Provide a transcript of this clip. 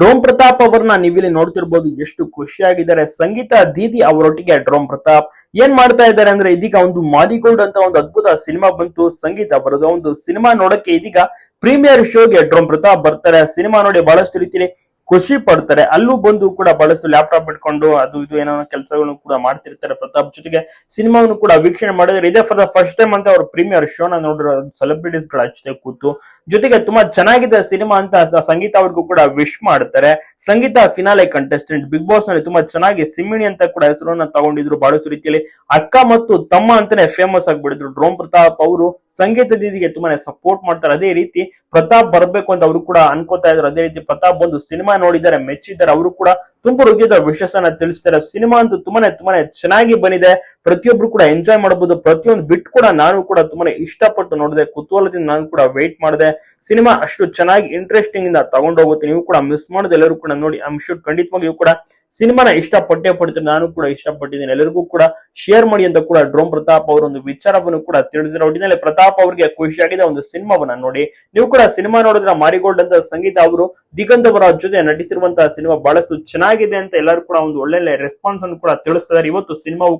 ಡ್ರೋಮ್ ಪ್ರತಾಪ್ ಅವರನ್ನ ನೀವಿಲ್ಲಿ ನೋಡ್ತಿರ್ಬೋದು ಎಷ್ಟು ಖುಷಿಯಾಗಿದ್ದಾರೆ. ಸಂಗೀತ ದೀದಿ ಅವರೊಟ್ಟಿಗೆ ಡೋಮ್ ಪ್ರತಾಪ್ ಏನ್ ಮಾಡ್ತಾ ಇದ್ದಾರೆ ಅಂದ್ರೆ ಇದೀಗ ಒಂದು ಮಾರಿಗೋಲ್ಡ್ ಅಂತ ಒಂದು ಅದ್ಭುತ ಸಿನಿಮಾ ಬಂತು. ಸಂಗೀತ ಬರೋದು ಒಂದು ಸಿನಿಮಾ ನೋಡಕ್ಕೆ ಇದೀಗ ಪ್ರೀಮಿಯರ್ ಶೋಗೆ ಡ್ರೋಮ್ ಪ್ರತಾಪ್ ಬರ್ತಾರೆ. ಸಿನಿಮಾ ನೋಡಿ ಬಹಳಷ್ಟು ರೀತಿಯಲ್ಲಿ ಖುಷಿ ಪಡ್ತಾರೆ. ಅಲ್ಲೂ ಬಂದು ಕೂಡ ಬಳಸು ಲ್ಯಾಪ್ಟಾಪ್ ಇಟ್ಕೊಂಡು ಅದು ಇದು ಏನೋ ಕೆಲಸಗಳನ್ನು ಕೂಡ ಮಾಡ್ತಿರ್ತಾರೆ ಪ್ರತಾಪ್. ಜೊತೆಗೆ ಸಿನಿಮಾವನ್ನು ಕೂಡ ವೀಕ್ಷಣೆ ಮಾಡಿದ್ರೆ ಇದೇ ಫಾರ್ ದ ಫಸ್ಟ್ ಟೈಮ್ ಅಂತ ಅವ್ರ ಪ್ರೀಮಿಯರ್ ಶೋನ ನೋಡಿರೋ ಸೆಲೆಬ್ರಿಟೀಸ್ಗಳ ಜೊತೆ ಕೂತು. ಜೊತೆಗೆ ತುಂಬಾ ಚೆನ್ನಾಗಿದೆ ಸಿನಿಮಾ ಅಂತ ಸಂಗೀತ ಅವ್ರಿಗೂ ಕೂಡ ವಿಶ್ ಮಾಡ್ತಾರೆ. ಸಂಗೀತ ಫಿನಾಲೆ ಕಂಟೆಸ್ಟೆಂಟ್ ಬಿಗ್ ಬಾಸ್ನಲ್ಲಿ ತುಂಬಾ ಚೆನ್ನಾಗಿ ಸಿಮ್ಮಿಣಿ ಅಂತ ಕೂಡ ಹೆಸರನ್ನ ತಗೊಂಡಿದ್ರು ಬಹಳಷ್ಟು ರೀತಿಯಲ್ಲಿ. ಅಕ್ಕ ಮತ್ತು ತಮ್ಮ ಅಂತಾನೆ ಫೇಮಸ್ ಆಗ್ಬಿಡಿದ್ರು ಡ್ರೋಮ್ ಪ್ರತಾಪ್ ಅವರು ಸಂಗೀತ ದೀದಿಗೆ ತುಂಬಾನೇ ಸಪೋರ್ಟ್ ಮಾಡ್ತಾರೆ. ಅದೇ ರೀತಿ ಪ್ರತಾಪ್ ಬರ್ಬೇಕು ಅಂತ ಅವರು ಕೂಡ ಅನ್ಕೋತಾ ಇದ್ರು. ಅದೇ ರೀತಿ ಪ್ರತಾಪ್ ಒಂದು ಸಿನಿಮಾ ನೋಡಿದ್ದಾರೆ, ಮೆಚ್ಚಿದ್ದಾರೆ. ಅವರು ಕೂಡ ತುಂಬಾ ಹೃದಯದ ವಿಶ್ವಾಸನ ತಿಳಿಸ್ತಾರೆ. ಸಿನಿಮಾ ಅಂತೂ ತುಂಬಾನೇ ತುಂಬಾನೇ ಚೆನ್ನಾಗಿ ಬಂದಿದೆ. ಪ್ರತಿಯೊಬ್ರು ಕೂಡ ಎಂಜಾಯ್ ಮಾಡಬಹುದು ಪ್ರತಿಯೊಂದು ಬಿಟ್ ಕೂಡ ನಾನು ಕೂಡ ತುಂಬಾನೇ ಇಷ್ಟಪಟ್ಟು ನೋಡಿದೆ. ಕುತೂಹಲದಿಂದ ನಾನು ಕೂಡ ವೇಟ್ ಮಾಡಿದೆ. ಸಿನಿಮಾ ಅಷ್ಟು ಚೆನ್ನಾಗಿ ಇಂಟ್ರೆಸ್ಟಿಂಗ್ ಇಂದ ತಗೊಂಡೋಗುತ್ತೆ. ನೀವು ಕೂಡ ಮಿಸ್ ಮಾಡದೆ ಎಲ್ಲರೂ ಕೂಡ ನೋಡಿ. ಐಮ್ ಶೂರ್ ಖಂಡಿತವಾಗಿಯೂ ಕೂಡ ಸಿನಿಮಾನ ಇಷ್ಟಪಟ್ಟೆ ಪಡ್ತೀನಿ, ನಾನು ಕೂಡ ಇಷ್ಟಪಟ್ಟಿದ್ದೀನಿ. ಎಲ್ಲರಿಗೂ ಕೂಡ ಶೇರ್ ಮಾಡಿ ಅಂತ ಕೂಡ ಡ್ರೋಮ್ ಪ್ರತಾಪ್ ಅವರ ಒಂದು ವಿಚಾರವನ್ನು ಕೂಡ ತಿಳಿಸಿದ್ರು. ಒಟ್ಟಿನಲ್ಲಿ ಪ್ರತಾಪ್ ಅವರಿಗೆ ಖುಷಿಯಾಗಿದೆ ಒಂದು ಸಿನಿಮಾವನ್ನ ನೋಡಿ. ನೀವು ಕೂಡ ಸಿನಿಮಾ ನೋಡಿದ್ರೆ ಮಾರಿಗೋಲ್ಡ್ ಅಂತ ಸಂಗೀತ ಅವರು ದಿಗಂತವರ ಜೊತೆ ನಟಿಸಿರುವಂತಹ ಸಿನಿಮಾ ಬಹಳಷ್ಟು ಚೆನ್ನಾಗಿದೆ ಅಂತ ಎಲ್ಲರೂ ಕೂಡ ಒಂದು ಒಳ್ಳೆ ರೆಸ್ಪಾನ್ಸ್ ಅನ್ನು ಕೂಡ ತಿಳಿಸ್ತಾರೆ ಇವತ್ತು ಸಿನಿಮಾವು